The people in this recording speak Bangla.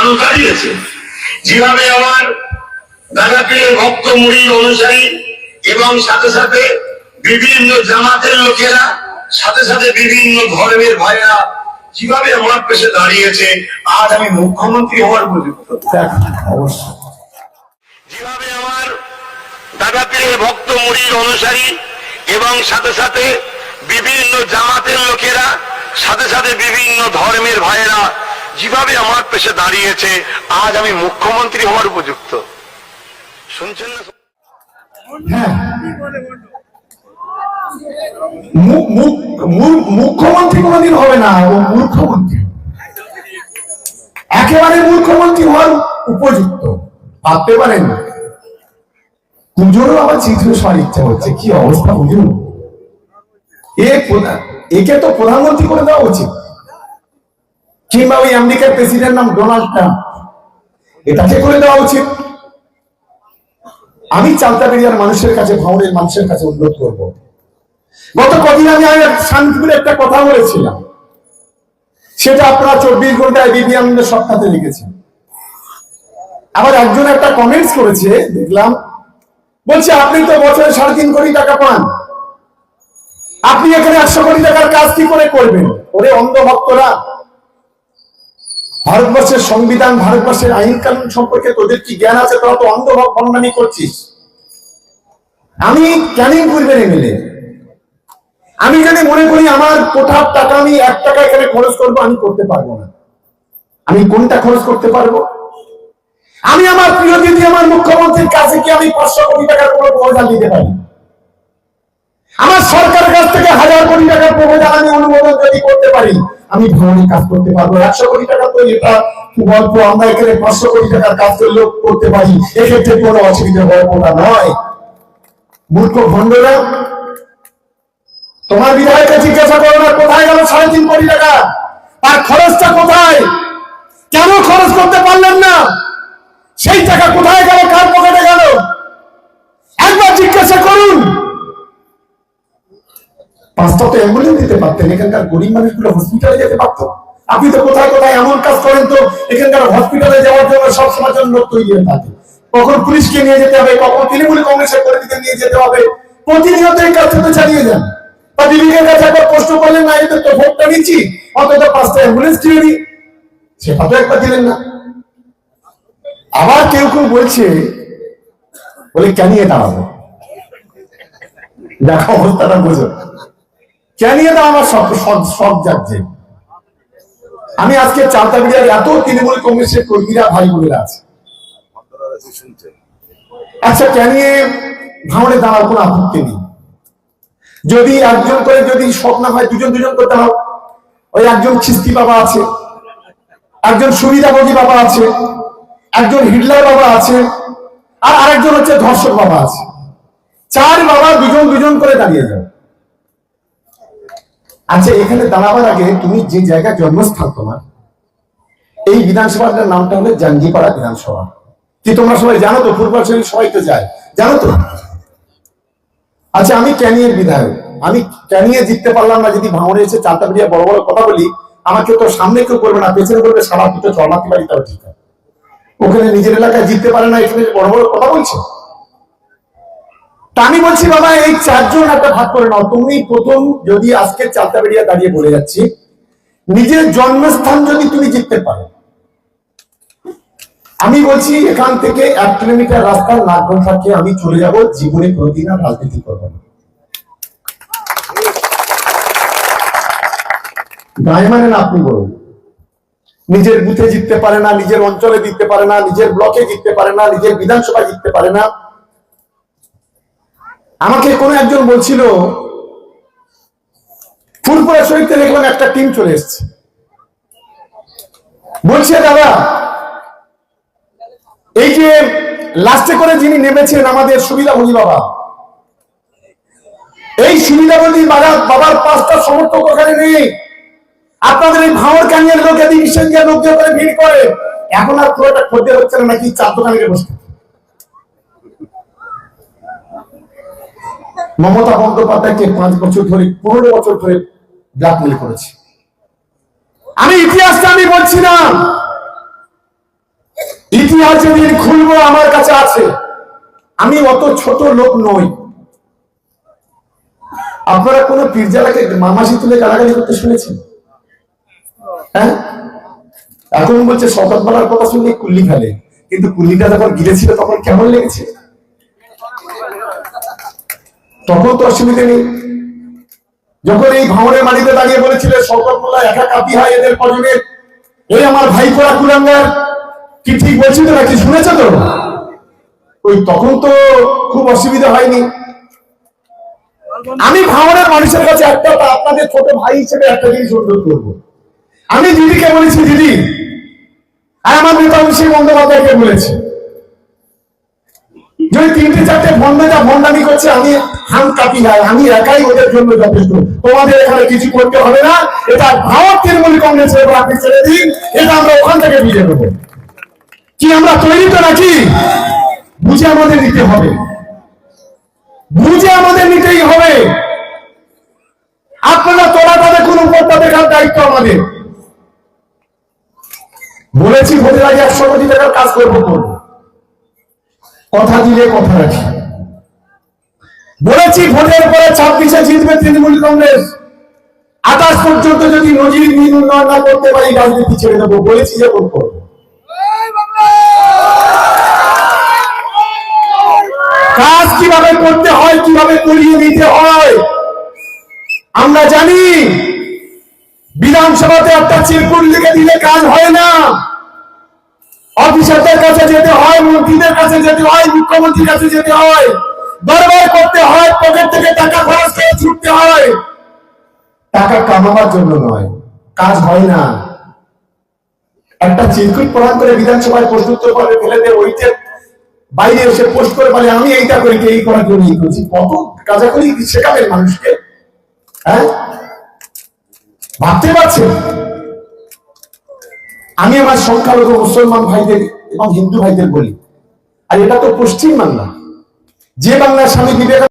মানুষ দাঁড়িয়েছে। যেভাবে আমার দাদা পীরের ভক্ত মুড়ির অনুসারী এবং সাথে সাথে বিভিন্ন জামাতের লোকেরা, সাথে সাথে বিভিন্ন ধর্মের ভাইরা যেভাবে আমার পেশে দাঁড়িয়েছে, আজ আমি মুখ্যমন্ত্রী হওয়ার উপযুক্ত। যেভাবে আমার দাদা পীরের ভক্ত মুড়ির অনুসারী এবং সাথে সাথে বিভিন্ন জামাতের লোকেরা, সাথে সাথে বিভিন্ন ধর্মের ভাইয়েরা যেভাবে আমার পেশে দাঁড়িয়েছে, আজ আমি মুখ্যমন্ত্রী হওয়ার উপযুক্ত। শুনছেন না? হ্যাঁ। মুখ্যমন্ত্রী কোনোদিন হবে না, ও মূর্খমন্ত্রী। একেবারে মুখ্যমন্ত্রী হওয়ার উপযুক্ত। ভাবতে পারেন, পুজোরও আবার চিত্র সবার ইচ্ছা হচ্ছে, কি অবস্থা প্রধা- একে তো প্রধানমন্ত্রী করে দেওয়া উচিত। কিংবা ওই আমেরিকার প্রেসিডেন্ট নাম ডোনাল্ড ট্রাম্প? এটাকে করে দেওয়া উচিত। আমি চালতাবেরিয়ার মানুষের কাছে ভাঙনের মানুষের কাছে অনুরোধ করব। গত কদিন আমি শান্তিপুরে একটা কথা বলেছিলাম। সেটা আপনারা চব্বিশ ঘন্টায় বিবি আনন্দের সপ্তাহে লিখেছেন। আবার একজন একটা কমেন্টস করেছে, দেখলাম। বলছে, আপনি তো বছরে সাড়ে তিন কোটি টাকা পান। আপনি এখানে একশো কোটি টাকার কাজ কি করে করবেন? ওরে অন্ধ ভক্তরা ভারতবর্ষের সংবিধান, ভারতবর্ষের আইন কানুন সম্পর্কে তোদের কি জ্ঞান আছে? তোরা তো অন্ধ বর্ণামি করছিস। আমি ক্যানিং পূর্বের এমএলএ? আমি এখানে মনে করি আমার কোঠার টাকা আমি এক টাকা এখানে খরচ করব, আমি করতে পারব না। আমি কোনটা খরচ করতে পারব? আমি আমার প্রিয় দিদি, আমার মুখ্যমন্ত্রীর কাছে কি আমি পাঁচশো কোটি টাকার কোনো প্রপোজাল দিতে পারি? আমার সরকারের কাছ থেকে হাজার কোটি টাকার প্রপোজাল আমি অনুমোদন যদি করতে পারি, আমি ভ্রমণের কাজ করতে পারব। একশো কোটি টাকা তো এটা গল্প আমরা এখানে পাঁচশো কোটি টাকার কাজ করলেও করতে পারি। এক্ষেত্রে কোনো অসুবিধা গল্পটা নয়। মূর্খ ভণ্ডরা, তোমার বিধায়ককে জিজ্ঞাসা করো না, কোথায় গেল সাড়ে তিন কোটি টাকা? তার খরচটা কোথায়? কেন খরচ করতে পারলেন না? সেই টাকা কোথায় গেল কার পকেটে গেল একবার জিজ্ঞাসা করুন পাঁচটা তো অ্যাম্বুলেন্স দিতে পারতেন, এখানকার গরিব মানুষগুলো হসপিটালে যেতে পারতো। আপনি তো কোথায় কোথায় এমন কাজ করেন তো, এখানকার হসপিটালে যাওয়ার জন্য সবসময় জন্য লোক তৈরি হয়ে থাকে। কখন পুলিশকে নিয়ে যেতে হবে, কখন তৃণমূল কংগ্রেসের কর্মীদের নিয়ে যেতে হবে প্রতিনিয়ত এই চালিয়ে যান। বা কাছে একবার করলেন, না, এদের তো ভোটটা নিচ্ছি, অন্তত পাঁচটা অ্যাম্বুলেন্স কিনে দিই সেটা তো একবার দিলেন না। আবার কেউ কেউ বলছে, বলে ক্যানিয়ে দাঁড়াবো? দেখো অবস্থাটা বুঝো। ক্যানিয়ে দাও আমার সব সব সব যাচ্ছে। আমি আজকে চালতা বিড়িয়ার এত তৃণমূল কংগ্রেসের কর্মীরা, ভাই বোনেরা আছে। আচ্ছা ক্যানিয়ে ভাঙড়ে দাঁড়াও, কোনো আপত্তি নেই। যদি একজন করে যদি স্বপ্ন হয়, দুজন দুজন করে দাঁড়াও ওই একজন খিস্তি বাবা আছে, একজন সুবিধাভোগী বাবা আছে, একজন হিটলার বাবা আছে, আর আরেকজন হচ্ছে ধর্ষক বাবা আছে। চার বাবা দুজন দুজন করে দাঁড়িয়ে যাও আচ্ছা এখানে দাঁড়াবার আগে তুমি যে জায়গায় জন্মস্থান তোমার, এই বিধানসভাটার নামটা হলো জাঙ্গিপাড়া বিধানসভা। কি তোমরা সবাই জানো তো, ফুটবল শরীর সবাই তো যায়। জানো তো? আচ্ছা আমি ক্যানিয়ের বিধায়ক। আমি ক্যানিয়ে জিততে পারলাম না, যদি ভাঙড়ে এসে চারটা বেরিয়ে বড় বড় কথা বলি, আমাকে তো সামনে কেউ করবে না, পেছনে করবে সারা দুটো চলাতে পারি তাও ঠিক ওখানে নিজের এলাকায় জিততে পারে না, এখানে বড় বড় কথা বলছে? তা আমি বলছি, বাবা, এই চারজন একটা ভাগ করে নাও। তুমি প্রথম যদি আজকে চালতা বেরিয়ে দাঁড়িয়ে বলে যাচ্ছি, নিজের জন্মস্থান যদি তুমি জিততে পারো। আমি বলছি, এখান থেকে এক কিলোমিটার রাস্তার নাগরণ থাকে আমি চলে যাব, জীবনে কোনোদিন আর রাজনীতি করব না। গায়ে মানে না আপনি বলুন। নিজের বুথে জিততে পারে না, নিজের অঞ্চলে জিততে পারে না, নিজের ব্লকে জিততে পারে না, নিজের বিধানসভায় জিততে পারে না। আমাকে কোনো একজন বলছিল ফুলপুরা শরীরতে দেখলাম একটা টিম চলে এসছে। বলছে, দাদা, এই যে লাস্টে করে যিনি নেমেছেন আমাদের সুবিধাভোগী বাবা, এই সুবিধাভোগী বাবা, বাবার পাঁচটা সমর্থক ওখানে নেই। আপনাদের এই ভাঙর কানিয়ার লোক এদিকে সেদিকে লোক দিয়ে ওখানে ভিড় করে। এখন আর পুরোটা খদ্দের হচ্ছে না, নাকি চার দোকানে বসতে মমতা বন্দ্যোপাধ্যায়কে পাঁচ বছর ধরে, পনেরো বছর ধরে ব্ল্যাকমেল করেছে। আমি ইতিহাসটা আমি বলছি না। ইতিহাস যেদিন খুলবো আমার কাছে আছে, আমি অত ছোট লোক নই। আপনারা কোন পীরজালাকে, মামাসি তুলে গালাগালি করতে শুনেছেন? হ্যাঁ? এখন বলছে শপথ বলার কথা শুনলে কুল্লি ফেলে। কিন্তু কুল্লিটা যখন গিলেছিল তখন কেমন লেগেছে? তখন তো অসুবিধে নেই। যখন এই ভাঙনের মাটিতে দাঁড়িয়ে বলেছিল, শওকত একা কাপি হয় এদের কজনের? এই আমার ভাই করা কুলাঙ্গার, কি ঠিক বলছি তো নাকি শুনেছো তো ওই তখন তো খুব অসুবিধা হয়নি। আমি ভাঙনের মানুষের কাছে একটা আপনাদের ছোট ভাই হিসেবে একটা জিনিস অনুরোধ করব। আমি দিদিকে বলেছি, দিদি, আর আমার নেতা অভিষেক বন্দ্যোপাধ্যায়কে বলেছি, যদি তিনটে চারটে ভন্ডা ভন্ডামি করছে, আমি হাম কাপি হয় আমি একাই ওদের জন্য যথেষ্ট। তোমাদের এখানে কিছু করতে হবে না, এটা ভারত তৃণমূল কংগ্রেসের উপর আপনি ছেড়ে দিন, এটা আমরা ওখান থেকে কি আমরা তৈরি তো নাকি? বুঝে আমাদের নিতে হবে। বুঝে আমাদের নিতেই হবে। আপনারা তোলা তাদের কোন দেখার দায়িত্ব আমাদের। বলেছি ভোটের আগে একশো কোটি টাকার কাজ করব করব কথা দিলে কথা রাখি। বলেছি ভোটের পরে ছাব্বিশে জিতবে তৃণমূল কংগ্রেস। আকাশ পর্যন্ত যদি নজির মিল উন্নয়ন না করতে পারি, রাজনীতি ছেড়ে দেবো, বলেছি যে করব। কাজ কীভাবে করতে হয়, কীভাবে করিয়ে নিতে হয়, আমরা জানি। বিধানসভাতে একটা চিরকুট লিখে দিলে কাজ হয় না। অফিসারদের কাছে যেতে হয়, মন্ত্রীদের কাছে যেতে হয়, মুখ্যমন্ত্রীর কাছে যেতে হয়। দরবার করতে হয়, পকেট থেকে টাকা খরচ করে ছুটতে হয়। টাকা কামাবার জন্য নয়, কাজ হয় না। একটা চিরকুট প্রদান করে বিধানসভায় প্রস্তুত করে ফেলে দিয়ে, ওইটা বাইরে এসে পোস্ট করে বলে, আমি এইটা করি এই করার জন্য এই করছি। কত কাজা করি শেখাবেন মানুষকে হ্যাঁ? ভাবতে পারছেন? আমি আমার সংখ্যালঘু মুসলমান ভাইদের এবং হিন্দু ভাইদের বলি, আর এটা তো পশ্চিম বাংলা। যে বাংলার স্বামী বিবেকানন্দ